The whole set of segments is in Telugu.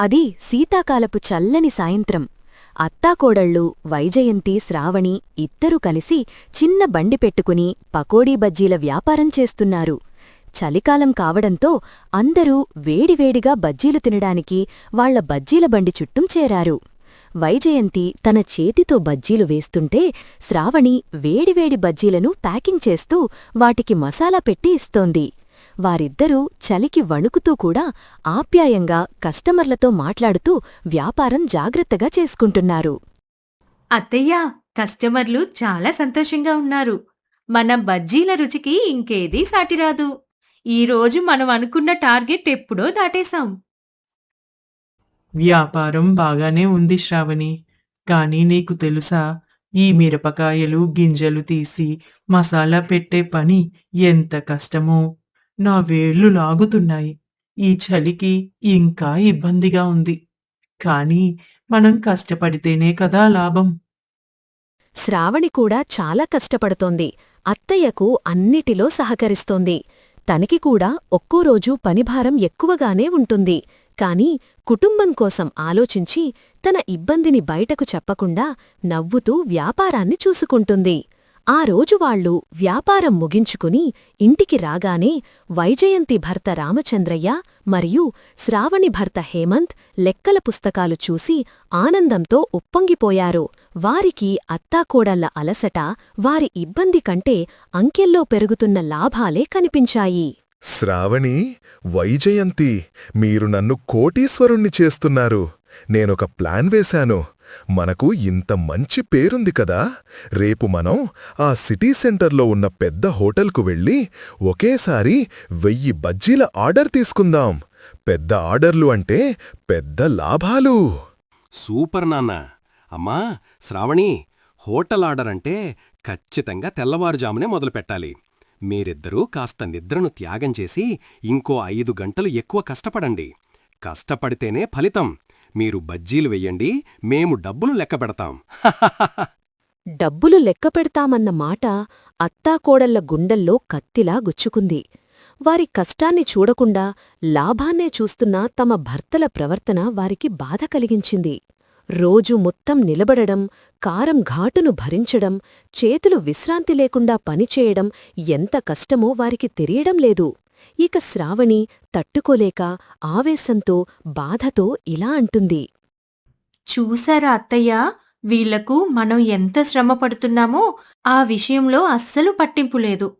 అది శీతాకాలపు చల్లని సాయంత్రం. అత్తాకోడళ్ళు వైజయంతి శ్రావణి ఇద్దరూ కలిసి చిన్న బండి పెట్టుకుని పకోడీ బజ్జీల వ్యాపారం చేస్తున్నారు. చలికాలం కావడంతో అందరూ వేడివేడిగా బజ్జీలు తినడానికి వాళ్ళ బజ్జీల బండి చుట్టం చేరారు. వైజయంతి తన చేతితో బజ్జీలు వేస్తుంటే శ్రావణి వేడివేడి బజ్జీలను ప్యాకింగ్ చేస్తూ వాటికి మసాలా పెట్టి ఇస్తోంది. వారిద్దరూ చలికి వణుకుతూ కూడా ఆప్యాయంగా కస్టమర్లతో మాట్లాడుతూ వ్యాపారం జాగ్రత్తగా చేసుకుంటున్నారు. అత్తయ్య కస్టమర్లు చాలా సంతోషంగా ఉన్నారు. మన బజ్జీల రుచికి ఇంకేదీ సాటిరాదు ఈరోజు మనం అనుకున్న టార్గెట్ ఎప్పుడో దాటేశాం. వ్యాపారం బాగానే ఉంది శ్రావణి. కానీ నీకు తెలుసా ఈ మిరపకాయలు గింజలు తీసి మసాలా పెట్టే పని ఎంత కష్టమో. నా వేళ్ళు లాగుతున్నాయి. ఈ చలికి ఇంకా ఇబ్బందిగా ఉంది. కానీ మనం కష్టపడితేనే కదా లాభం. శ్రావణి కూడా చాలా కష్టపడుతోంది. అత్తయ్యకు అన్నిటిలో సహకరిస్తోంది. తనకి కూడా ఒక్కో రోజు పనిభారం ఎక్కువగానే ఉంటుంది. కాని కుటుంబం కోసం ఆలోచించి తన ఇబ్బందిని బయటకు చెప్పకుండా నవ్వుతూ వ్యాపారాన్ని చూసుకుంటుంది. ఆ రోజు వాళ్ళు వ్యాపారం ముగించుకుని ఇంటికి రాగానే వైజయంతి భర్త రామచంద్రయ్య మరియు శ్రావణి భర్త హేమంత్ లెక్కల పుస్తకాలు చూసి ఆనందంతో ఉప్పొంగిపోయారు. వారికి అత్తాకోడళ్ళ అలసట వారి ఇబ్బంది కంటే అంకెల్లో పెరుగుతున్న లాభాలే కనిపించాయి. శ్రావణి వైజయంతి మీరు నన్ను కోటీశ్వరుణ్ణి చేస్తున్నారు. నేనొక ప్లాన్ వేశాను. మనకు ఇంత మంచి పేరుంది కదా. రేపు మనం ఆ సిటీ సెంటర్లో ఉన్న పెద్ద హోటల్కు వెళ్ళి ఒకేసారి వెయ్యి బజ్జీల ఆర్డర్ తీసుకుందాం. పెద్ద ఆర్డర్లు అంటే పెద్ద లాభాలు. సూపర్ నాన్న. అమ్మా శ్రావణి హోటల్ ఆర్డర్ అంటే ఖచ్చితంగా తెల్లవారుజామునే మొదలుపెట్టాలి మీరిద్దరూ కాస్త నిద్రను త్యాగం చేసి ఇంకో ఐదు గంటలు ఎక్కువ కష్టపడండి. కష్టపడితేనే ఫలితం. మీరు బజ్జీలు వెయ్యండి మేము డబ్బులు లెక్కపెడతాం డబ్బులు లెక్కపెడతామన్న మాట అత్తాకోడళ్ళ గుండెల్లో కత్తిలా గుచ్చుకుంది. వారి కష్టాన్ని చూడకుండా లాభాన్నే చూస్తున్న తమ భర్తల ప్రవర్తన వారికి బాధ కలిగించింది. రోజు మొత్తం నిలబడడం కారం ఘాటును భరించడం చేతులు విశ్రాంతి లేకుండా పనిచేయడం ఎంత కష్టమో వారికి తెలియడం లేదు. ఇక శ్రావణి తట్టుకోలేక ఆవేశంతో బాధతో ఇలా అంటుంది. చూసారా అత్తయ్య? వీళ్ళకు మనం ఎంత శ్రమ పడుతున్నామో ఆ విషయంలో అస్సలు పట్టింపు లేదు.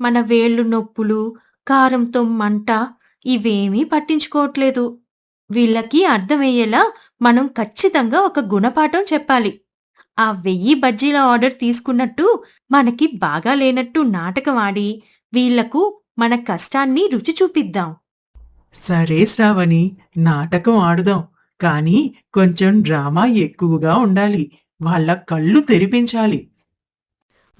మన వేళ్ళు నొప్పులు కారంతో మంట ఇవేమీ పట్టించుకోవట్లేదు. వీళ్ళకి అర్థమయ్యేలా మనం ఖచ్చితంగా ఒక గుణపాఠం చెప్పాలి. ఆ వెయ్యి బజ్జీల ఆర్డర్ తీసుకున్నట్టు మనకి బాగా లేనట్టు నాటకం ఆడి వీళ్ళకు మన కష్టాన్ని రుచి చూపిద్దాం. సరే శ్రావణి నాటకం ఆడుదాం. కానీ కొంచెం డ్రామా ఎక్కువగా ఉండాలి. వాళ్ళ కళ్ళు తెరిపించాలి.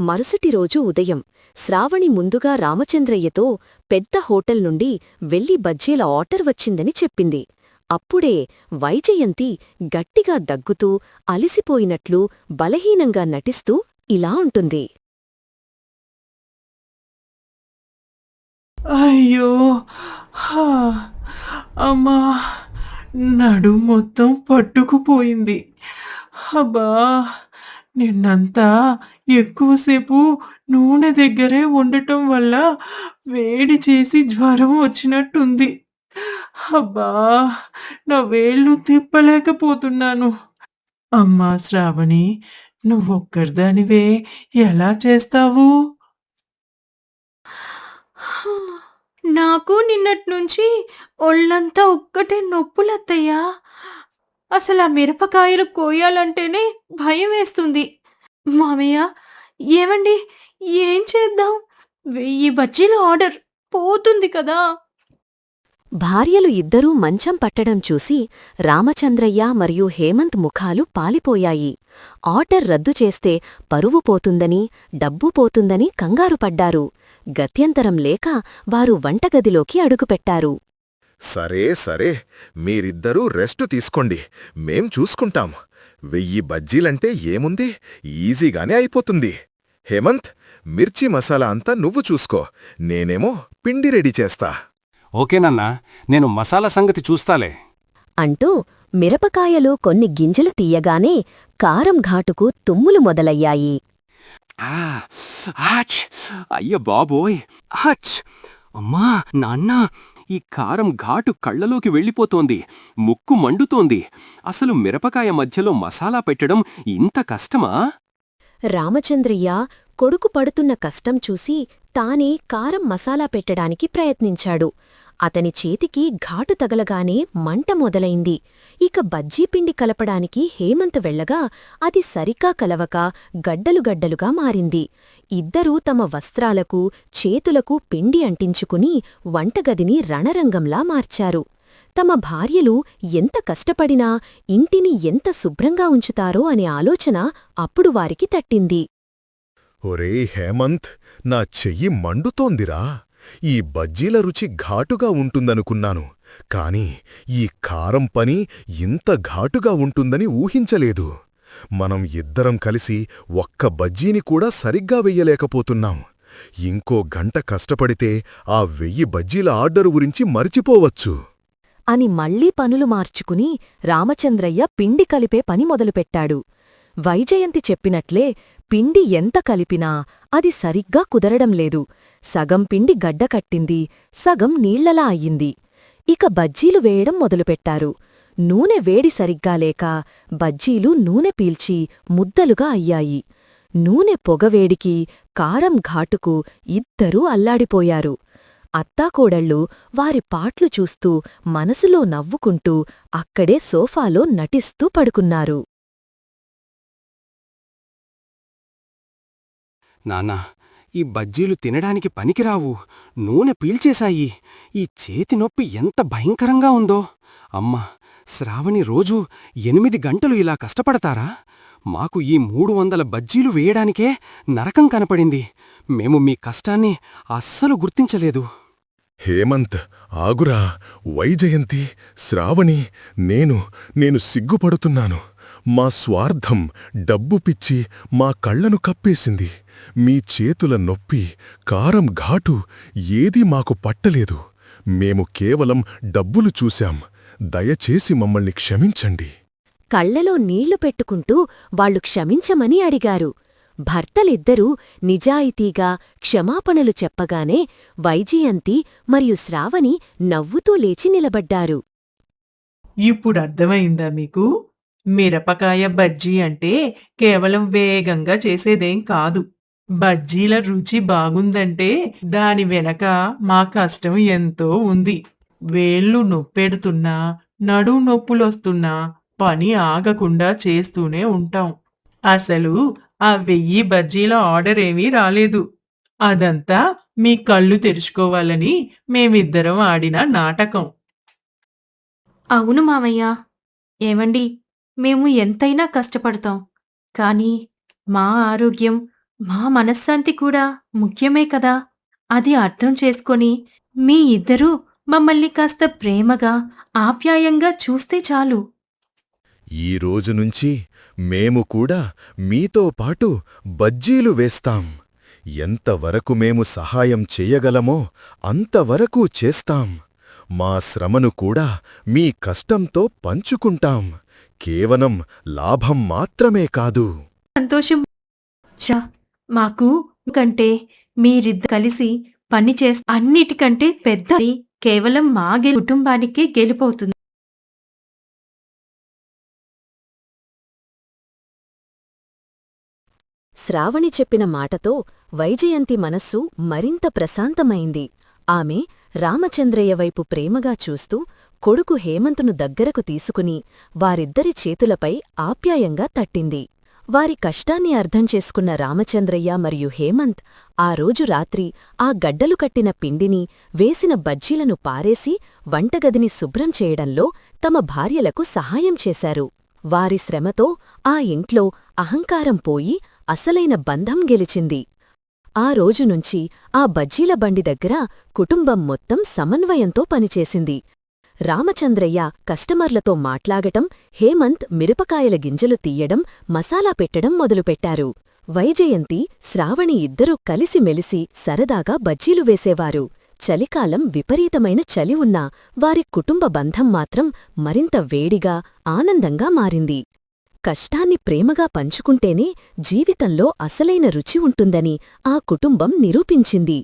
మరుసటి రోజు ఉదయం శ్రావణి ముందుగా రామచంద్రయ్యతో పెద్ద హోటల్ నుండి వెళ్ళి బజ్జీల ఆర్డర్ వచ్చిందని చెప్పింది. అప్పుడే వైజయంతి గట్టిగా దగ్గుతూ అలిసిపోయినట్లు బలహీనంగా నటిస్తూ ఇలా ఉంటుంది అయ్యో. హా, అమ్మా నడు మొత్తం పట్టుకుపోయింది. అబ్బా నిన్నంతా ఎక్కువసేపు నూనె దగ్గరే ఉండటం వల్ల వేడి చేసి జ్వరం వచ్చినట్టుంది. అబ్బా నా వేళ్ళు తిప్పలేకపోతున్నాను. అమ్మా శ్రావణి నువ్వొక్కరిదానివే ఎలా చేస్తావు? నాకు నిన్నట్నుంచి ఒళ్ళంతా ఒక్కటే నొప్పులత్తయ్యా. అసలు ఆ మిరపకాయలు కోయాలంటేనే భయం వేస్తుంది. మామయ్య ఏమండి ఏం చేద్దాం? వెయ్యి బజ్జీల ఆర్డర్ పోతుంది కదా. భార్యలు ఇద్దరూ మంచం పట్టడం చూసి రామచంద్రయ్య మరియు హేమంత్ ముఖాలు పాలిపోయాయి. ఆర్డర్ రద్దు చేస్తే పరువు పోతుందని డబ్బు పోతుందని కంగారుపడ్డారు. గత్యంతరం లేక వారు వంటగదిలోకి అడుగుపెట్టారు. సరే సరే మీరిద్దరూ రెస్ట్ తీసుకోండి మేం చూసుకుంటాం. వెయ్యి బజ్జీలంటే ఏముంది? ఈజీగానే అయిపోతుంది. హేమంత్ మిర్చి మసాలా అంతా నువ్వు చూసుకో నేనేమో పిండి రెడీ చేస్తా. ఓకేనన్నా నేను మసాలా సంగతి చూస్తాలే. అంటూ మిరపకాయలు కొన్ని గింజలు తీయగానే కారం ఘాటుకు తుమ్ములు మొదలయ్యాయి. ఆచ్! అయ్య బాబోయ్ ఆచ్! అమ్మా నాన్నా ఈ కారం ఘాటు కళ్ళలోకి వెళ్ళిపోతోంది ముక్కు మండుతోంది అసలు మిరపకాయ మధ్యలో మసాలా పెట్టడం ఇంత కష్టమా రామచంద్రయ్య కొడుకు పడుతున్న కష్టం చూసి తానే కారం మసాలా పెట్టడానికి ప్రయత్నించాడు. అతని చేతికి ఘాటు తగలగానే మంట మొదలైంది. ఇక బజ్జీపిండి కలపడానికి హేమంత్ వెళ్ళగా అది సరికా కలవక గడ్డలుగడ్డలుగా మారింది. ఇద్దరూ తమ వస్త్రాలకు చేతులకు పిండి అంటించుకుని వంటగదిని రణరంగంలా మార్చారు. తమ భార్యలు ఎంత కష్టపడినా ఇంటిని ఎంత శుభ్రంగా ఉంచుతారో అనే ఆలోచన అప్పుడు వారికి తట్టింది. ఒరే హేమంత్ నా చెయ్యి మండుతోందిరా. ఈ బజ్జీల రుచి ఘాటుగా ఉంటుందనుకున్నాను కాని ఈ కారం పని ఇంత ఘాటుగా ఉంటుందని ఊహించలేదు. మనం ఇద్దరం కలిసి ఒక్క బజ్జీని కూడా సరిగ్గా వెయ్యలేకపోతున్నాం. ఇంకో గంట కష్టపడితే ఆ వెయ్యి బజ్జీల ఆర్డరు గురించి మరిచిపోవచ్చు. అని మళ్ళీ పనులు మార్చుకుని రామచంద్రయ్య పిండి కలిపే పని మొదలుపెట్టాడు. వైజయంతి చెప్పినట్లే పిండి ఎంత కలిపినా అది సరిగ్గా కుదరడం లేదు. సగం పిండి గడ్డకట్టింది సగం నీళ్ళలా అయ్యింది. ఇక బజ్జీలు వేయడం మొదలుపెట్టారు. నూనె వేడి సరిగ్గా లేక బజ్జీలు నూనె పీల్చి ముద్దలుగా అయ్యాయి. నూనె పొగవేడికి కారం ఘాటుకు ఇద్దరూ అల్లాడిపోయారు. అత్తాకోడళ్ళు వారి పాట్లు చూస్తూ మనసులో నవ్వుకుంటూ అక్కడే సోఫాలో నటిస్తూ పడుకున్నారు. నాన్నా ఈ బజ్జీలు తినడానికి పనికిరావు. నూనె పీల్చేశాయి. ఈ చేతి నొప్పి ఎంత భయంకరంగా ఉందో. అమ్మా శ్రావణి రోజూ ఎనిమిది గంటలు ఇలా కష్టపడతారా? మాకు ఈ మూడు వందల బజ్జీలు వేయడానికే నరకం కనపడింది. మేము మీ కష్టాన్ని అస్సలు గుర్తించలేదు. హేమంత్ ఆగురా. వైజయంతి శ్రావణి నేను నేను సిగ్గుపడుతున్నాను. మా స్వార్థం డబ్బు పిచ్చి మా కళ్ళను కప్పేసింది. మీ చేతుల నొప్పి కారం ఘాటు ఏదీ మాకు పట్టలేదు. మేము కేవలం డబ్బులు చూశాం. దయచేసి మమ్మల్ని క్షమించండి. కళ్ళలో నీళ్ళు పెట్టుకుంటూ వాళ్ళు క్షమించమని అడిగారు. భర్తలిద్దరూ నిజాయితీగా క్షమాపణలు చెప్పగానే వైజయంతి మరియు శ్రావణి నవ్వుతూ లేచి నిలబడ్డారు. ఇప్పుడు అర్థమైందా మీకు? మిరపకాయ బజ్జీ అంటే కేవలం వేగంగా చేసేదేం కాదు. బజ్జీల రుచి బాగుందంటే దాని వెనక మా కష్టం ఎంతో ఉంది. వేళ్ళు నొప్పెడుతున్నా నడు నొప్పులొస్తున్నా పని ఆగకుండా చేస్తూనే ఉంటాం. అసలు ఆ వెయ్యి బజ్జీల ఆర్డర్ ఏమీ రాలేదు. అదంతా మీ కళ్ళు తెరుచుకోవాలని మేమిద్దరం ఆడిన నాటకం. అవును మావయ్య. ఏమండి మేము ఎంతైనా కష్టపడతాం. కానీ మా ఆరోగ్యం మా మనశ్శాంతి కూడా ముఖ్యమే కదా. అది అర్థం చేసుకొని మీ ఇద్దరూ మమ్మల్ని కాస్త ప్రేమగా ఆప్యాయంగా చూస్తే చాలు. ఈ రోజు నుంచి మేము కూడా మీతో పాటు బజ్జీలు వేస్తాం. ఎంతవరకు మేము సహాయం చెయ్యగలమో అంతవరకు చేస్తాం. మా శ్రమను కూడా మీ కష్టంతో పంచుకుంటాం. కేవలం లాభం మాత్రమే కాదు. సంతోషం. చా మాకు కంటే మీరిద్దరు కలిసి పని చేస్తే అన్నిటికంటే పెద్దది కేవలం మా గెలు కుటుంబానికే గెలిపోతుంది శ్రావణి చెప్పిన మాటతో వైజయంతి మనస్సు మరింత ప్రశాంతమైంది. ఆమె రామచంద్రయ్య వైపు ప్రేమగా చూస్తూ కొడుకు హేమంతును దగ్గరకు తీసుకుని వారిద్దరి చేతులపై ఆప్యాయంగా తట్టింది. వారి కష్టాన్ని అర్థం చేసుకున్న రామచంద్రయ్య మరియు హేమంత్ ఆ రోజు రాత్రి ఆ గడ్డలు కట్టిన పిండిని వేసిన బజ్జీలను పారేసి వంటగదిని శుభ్రం చేయడంలో తమ భార్యలకు సహాయం చేశారు. వారి శ్రమతో ఆ ఇంట్లో అహంకారం పోయి అసలైన బంధం గెలిచింది. ఆ రోజునుంచి ఆ బజ్జీల బండి దగ్గర కుటుంబం మొత్తం సమన్వయంతో పనిచేసింది. రామచంద్రయ్య కస్టమర్లతో మాట్లాడటం హేమంత్ మిరపకాయల గింజలు తీయడం మసాలా పెట్టడం మొదలుపెట్టారు. వైజయంతి శ్రావణి ఇద్దరూ కలిసిమెలిసి సరదాగా బజ్జీలు వేసేవారు. చలికాలం విపరీతమైన చలి ఉన్నా వారి కుటుంబ బంధం మాత్రం మరింత వేడిగా ఆనందంగా మారింది. కష్టాన్ని ప్రేమగా పంచుకుంటేనే జీవితంలో అసలైన రుచి ఉంటుందని ఆ కుటుంబం నిరూపించింది.